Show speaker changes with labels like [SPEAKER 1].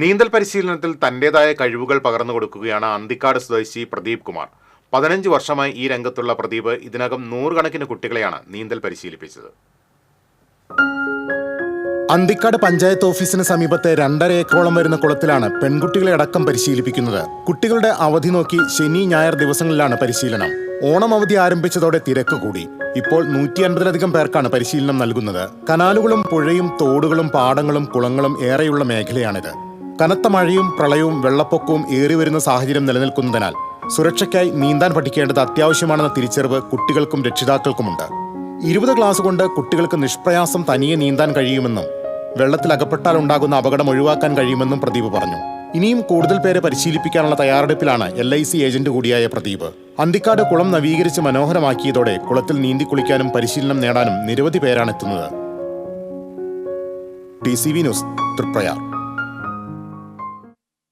[SPEAKER 1] നീന്തൽ പരിശീലനത്തിൽ തന്റേതായ കഴിവുകൾ പകർന്നു കൊടുക്കുകയാണ് അന്തിക്കാട് സ്വദേശി പ്രദീപ് കുമാർ. പതിനഞ്ച് വർഷമായി ഈ രംഗത്തുള്ള പ്രദീപ് ഇതിനകം നൂറുകണക്കിന് കുട്ടികളെയാണ് നീന്തൽ പരിശീലിപ്പിച്ചത്.
[SPEAKER 2] അന്തിക്കാട് പഞ്ചായത്ത് ഓഫീസിന് സമീപത്തെ രണ്ടര ഏക്കറോളം വരുന്ന കുളത്തിലാണ് പെൺകുട്ടികളെ അടക്കം പരിശീലിപ്പിക്കുന്നത്. കുട്ടികളുടെ അവധി നോക്കി ശനി ഞായർ ദിവസങ്ങളിലാണ് പരിശീലനം. ഓണം അവധി ആരംഭിച്ചതോടെ തിരക്ക് കൂടി. ഇപ്പോൾ നൂറ്റി അൻപതിലധികം പേർക്കാണ് പരിശീലനം നൽകുന്നത്. കനാലുകളും പുഴയും തോടുകളും പാടങ്ങളും കുളങ്ങളും ഏറെയുള്ള മേഖലയാണിത്. കനത്ത മഴയും പ്രളയവും വെള്ളപ്പൊക്കവും ഏറിവരുന്ന സാഹചര്യം നിലനിൽക്കുന്നതിനാൽ സുരക്ഷയ്ക്കായി നീന്താൻ പഠിക്കേണ്ടത് അത്യാവശ്യമാണെന്ന തിരിച്ചറിവ് കുട്ടികൾക്കും രക്ഷിതാക്കൾക്കുമുണ്ട്. ഇരുപത് ക്ലാസ് കൊണ്ട് കുട്ടികൾക്ക് നിഷ്പ്രയാസം തനിയെ നീന്താൻ കഴിയുമെന്നും വെള്ളത്തിൽ അകപ്പെട്ടാൽ ഉണ്ടാകുന്ന അപകടം ഒഴിവാക്കാൻ കഴിയുമെന്നും പ്രദീപ് പറഞ്ഞു. ഇനിയും കൂടുതൽ പേരെ പരിശീലിപ്പിക്കാനുള്ള തയ്യാറെടുപ്പിലാണ് എൽ ഐ സി ഏജന്റ് കൂടിയായ പ്രദീപ്. അന്തിക്കാട് കുളം നവീകരിച്ച് മനോഹരമാക്കിയതോടെ കുളത്തിൽ നീന്തി കുളിക്കാനും പരിശീലനം നേടാനും നിരവധി പേരാണ് എത്തുന്നത്. T C V news Thriprayar.